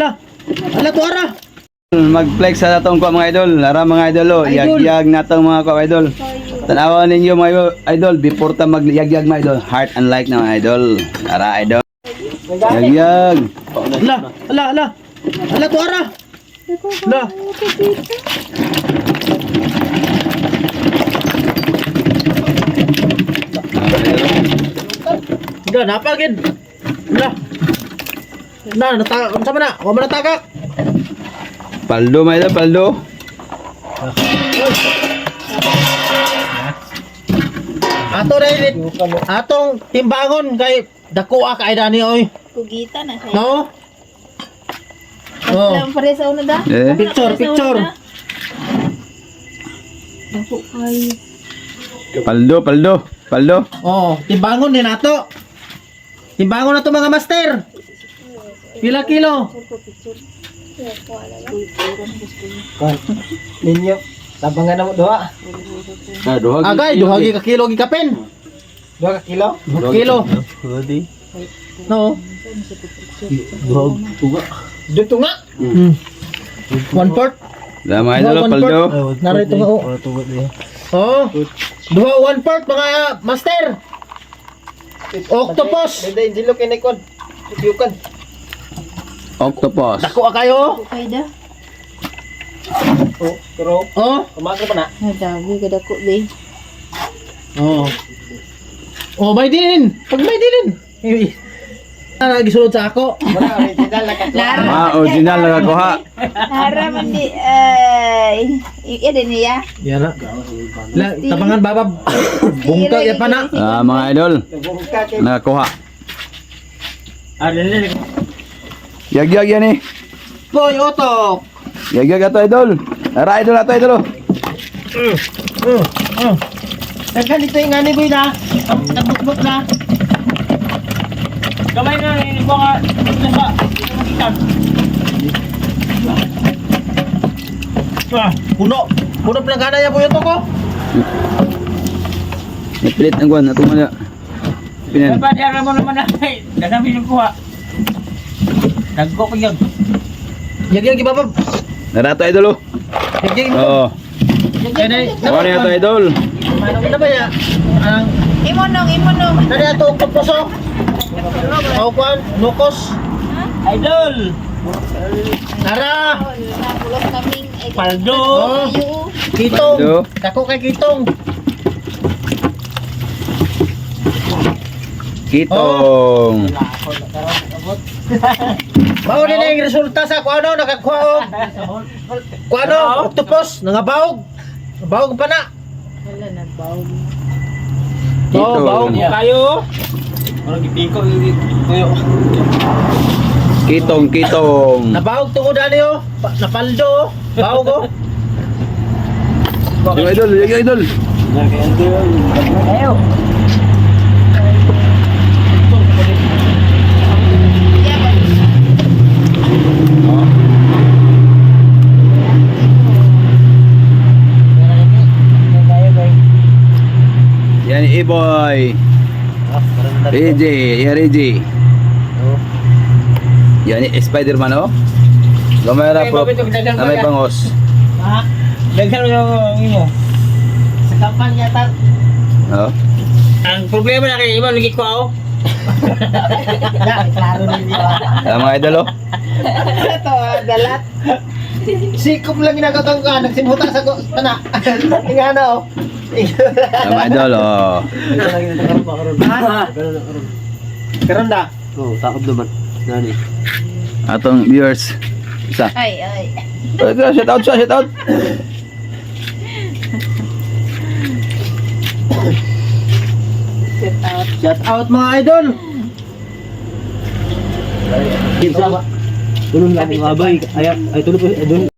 ala. Ala, tuara. Mag-flex sa natong ko mga idol. Lara mga idol oh. Yag-yag natong mga ko idol. Tanawan ninyo mga idol before ta mag-yag-yag mga idol. Heart and like na mga idol. Lara idol. Yag-yag. Ala, ala, ala. Ala, tuara. Ala. Hindi, napagid. Ala. Na, natagak. Ano sama na? Huwag mo natagak. Paldo idol, paldo. Ato na init. Atong timbangon kay dakuha kay Dani oy. Kugita na siya. No? Oh. Alam pa rin sa una da? Eh. Picture, picture. Dako kay. Paldo, paldo. Paldo. Oh, timbangon din ato. Timbangon na to mga master. Pila kilo? Ninyo, tabangan na mo doha. Ah, duha. Agay, duha gi ka kilo gi kapin. Doha ka kilo. Duha kilo. No. Dito nga. Hmm. One fourth. Lara mga idol, oh, One paldo. fourth. Narito nga oh. Oh. Duha one fourth mga master. Octopus. Dede injilo kay Nikon. Yukan. Octopus. Dako kayo. Kay da. Oh, pero Oh. kumakas pa na. Nagdagi ka dako be. Oh. Oh, may din. Pag may din. Ano gisulod sa ako? Wala original na katwa. Ah, original na kakuha. Nara man di ay iya din niya. Yan na. La, tabangan babab. Bungka ya pa na. Ah, mga idol. Nakakuha. Ah, dili. Yag-yag yan eh. Boy, oto. Yag-yag ato idol. Lara idol ato idol. oh. Uh, uh. Nagkan dito yung ngani boy na. Nagbukbuk na. Kamay na ini ko nga. Nasa. Ah, puno. Puno pelangana ya boy ito ko. Napilit ang guwan. Atong mga. Pinan. Dapat yan mo naman na. Dasami yung kuha. Dagko ko. Yag yag babab. Lara ato idol oh. Yag yag. Oo. Na. Ano yan ato idol? Ano na ba ya? Ang Imo nong, imo nong. Nari ato ang puso. Ako kwan, lukos. Idol! Tara. Paldo! Oh, kitong. Dako kay kitong. Kitong. Mao din ang resulta sa kuano nakakuha og kuano octopus nangabaog. Baog pa na. Wala na bawo. Oh, baog. Kitong. Kayo! Ano gipiko tuyo? Kitong, kitong. Nabaog tungod ani oh. Pa- Napaldo oh. Baog oh. Yung idol, yung idol. Kayo! Yan, E-boy. AJ, yan AJ. Yan, eh, Spider-Man, oh. Yung dagang Na may baga? bangos. Ha? Daghan mo. Sa kapan yata. Oh. Ang problema na kay Iman, lagi ko ako. Klaro ninyo. Yan, mga idol, oh. Ito, galat. Sikop lang ginagawang ka nagsimuta sa ko pana. Ingana oh. Yan, mga idol, oh. Karon da. Oo, takot naman. Nani? Atong viewers. Isa. Ay, ay. Oh, shout out siya, shout out. Sit out. Shout out mga idol. Tulong lang mga bay. Ay, ay tulong po.